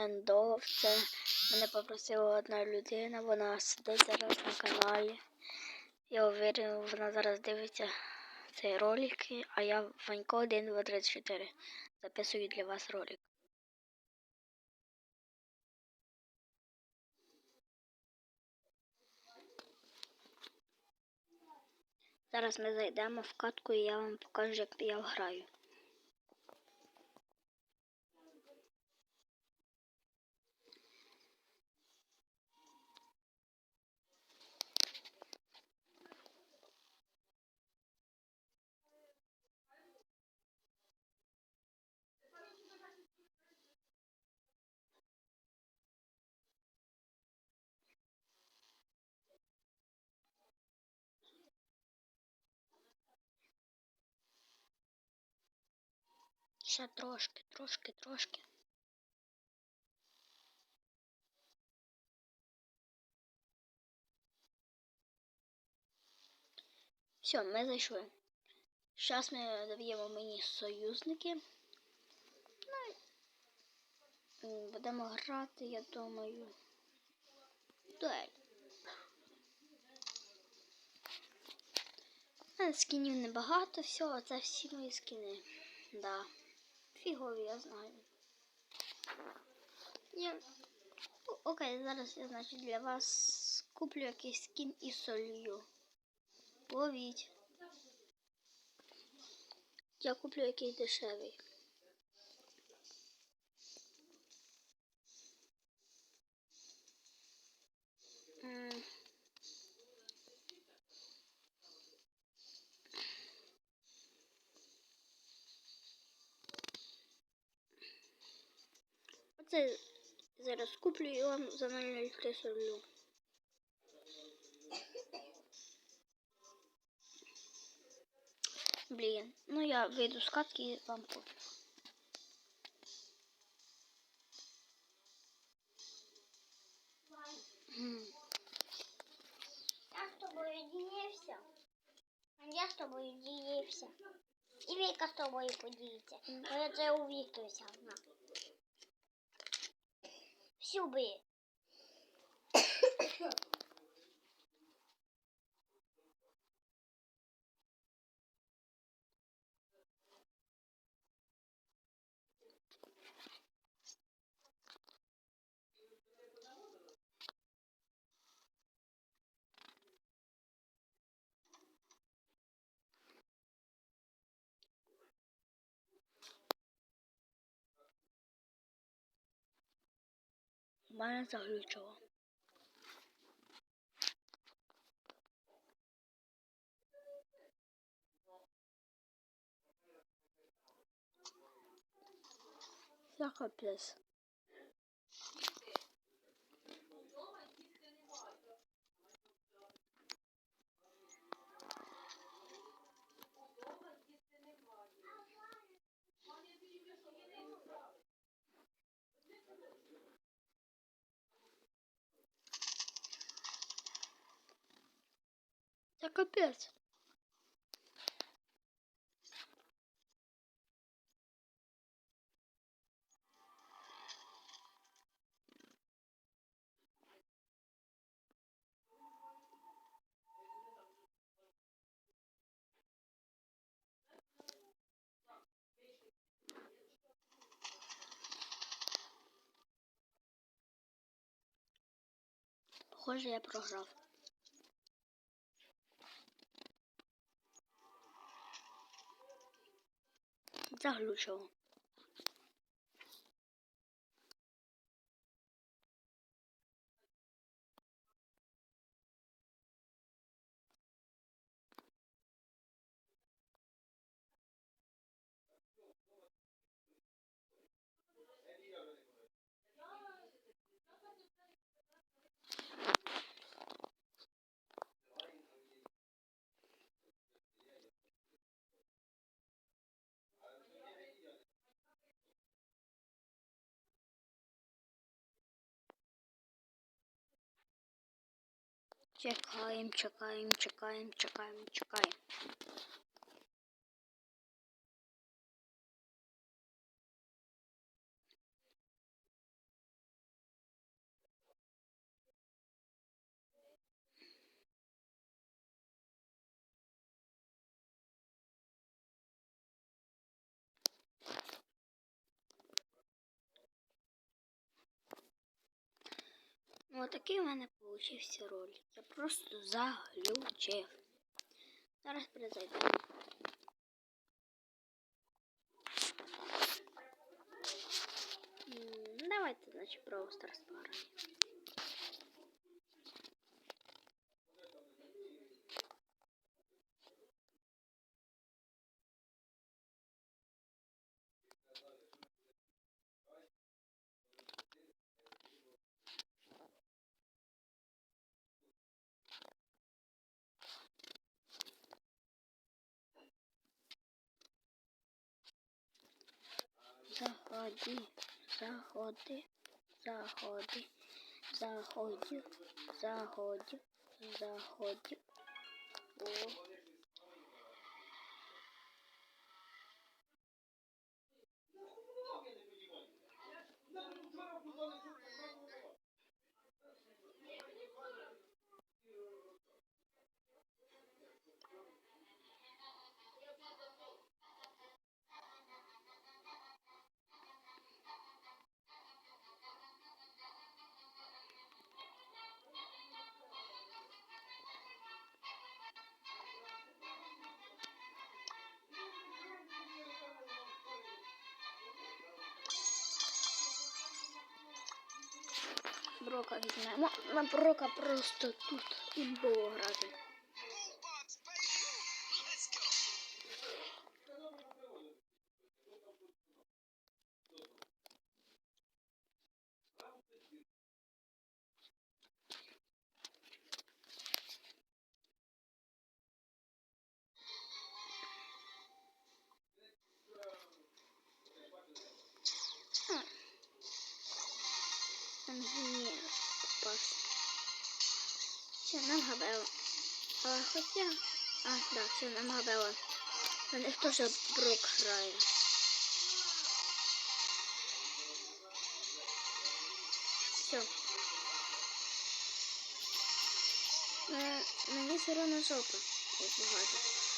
Ендов. Це мене попросила одна людина, вона сидить зараз на каналі. Я уверен, вона зараз дивиться цей ролик, а я Ванько 1, 2, 3, 4. Записую для вас ролик. Зараз ми зайдемо в катку і я вам покажу, як я граю. Ще трошки, трошки, трошки. Все, ми зайшли. Зараз ми даємо мені союзники. Ну, будемо грати, я думаю. Дуель. У мене скінів небагато, все, це всі мої скіни. Да. Фігові, я знаю. Я... Окей, зараз я, значить, для вас куплю якийсь скін і солью. Ловіть. Я куплю якийсь дешевий. М. Оце зараз куплю і вам за 0,03 солю. Блін, ну я вийду з катки і вам куплю. М. Я з тобою ділився. Я з тобою ділився. І Віка з тобою поділиться. Бо я це у Віки взяв. На. Всю mana sa hucho. Saka please. Капець. Похоже, я програв. 在路桥 Чекаємо, чекаємо, чекаємо, чекаємо, чекаємо. Отакий в мене получився ролик. Я просто заглючив. Зараз перезайду. Давайте, значить, Brawl Stars. Заходи, заходи, заходи, заходи, заходи, заходи. О. Брока візьмемо. На пророка просто тут і було грати. Хоча... А, да, все, нам габело. На них теж брок грає. Все. Мені все одно жопа. Як багато.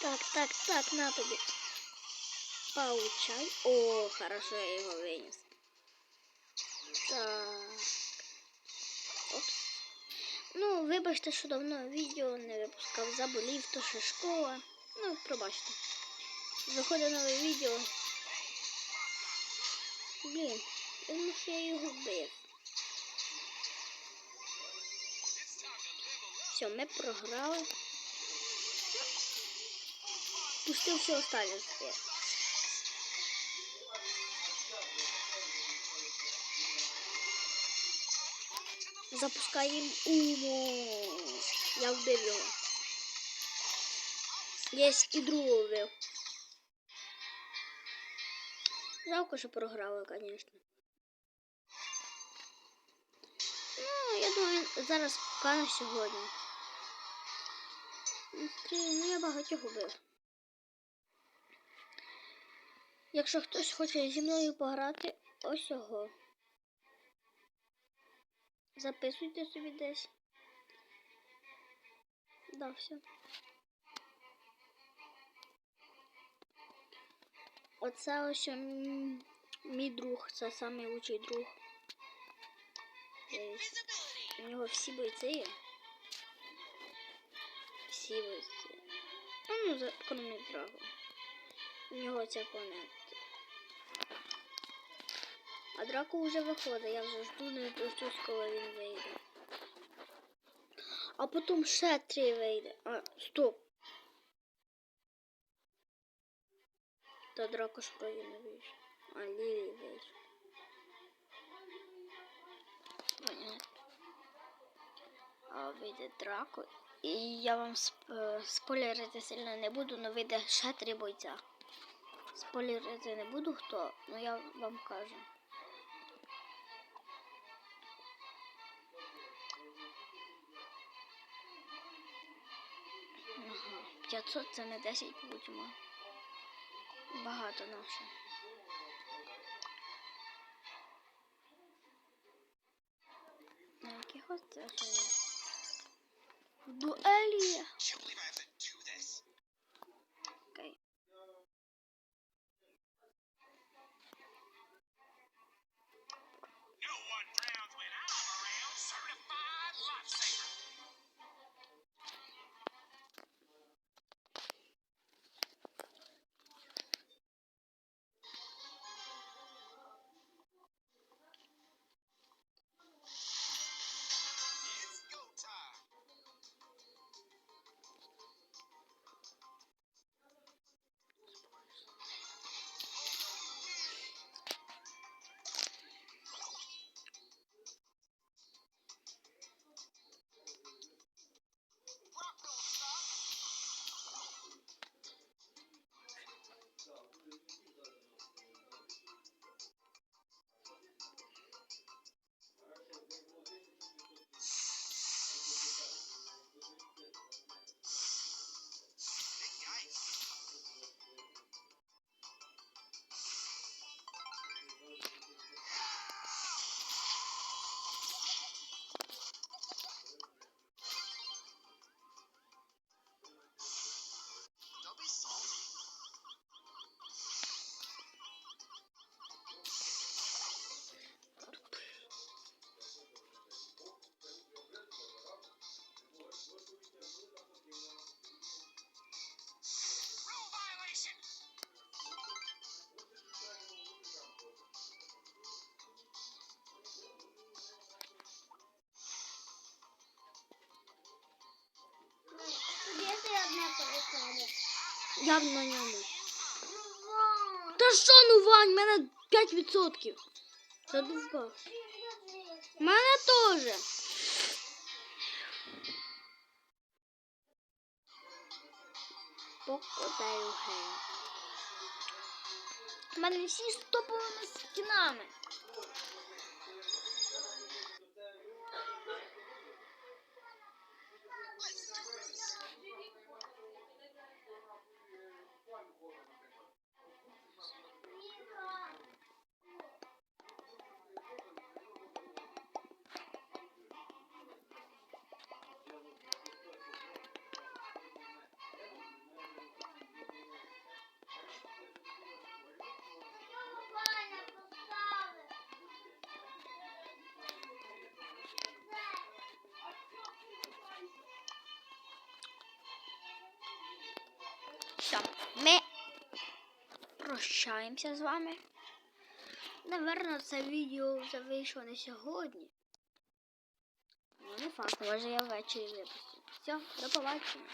Так, так, так, на тобі. Получай. О, хорошо, я його виніс. Так. Опс. Ну, вибачте, що давно відео не випускав, заболів, то що школа. Ну, пробачте. Заходить нове відео. Блін, я думаю, що я його вбив. Все, ми програли. Пустив все останнє таке. Запускаємо умо. Я вбив його. Єсть і другого вбив. Жалко, що програли, звісно. Ну, я думаю, зараз пока на сьогодні. Ну, я багатьох убив. Якщо хтось хоче зі мною пограти, ось його. Записуйте собі десь. Да, все. Оце ось мій друг, це лучший друг. У нього всі бойці є. Всі бойці. Ну, за кроме драго. У нього ця планета. А драко вже виходить, я вже жду, не дождусь, коли він вийде. А потім ще три вийде. А, стоп. Та драко ж вроді не вийшов. А Лілі вийшов. А вийде драко. І я вам сп- е, спойлерити сильно не буду, але вийде ще три бойця. Спойлерити не буду хто, але я вам кажу. Ага. 500 це не 10 будемо. Багато наше. На яких ось це вже? Дуелі! Одне. Я на ньому. Та що ну Вань, в мене 5%. Це дувка. У мене теж. Покладаю гей. У мене всі з топовими стінами. Ми прощаємося з вами. Наверно, це відео вже вийшло не сьогодні. Ну, не факт, може я ввечері випустю. Все, до побачення.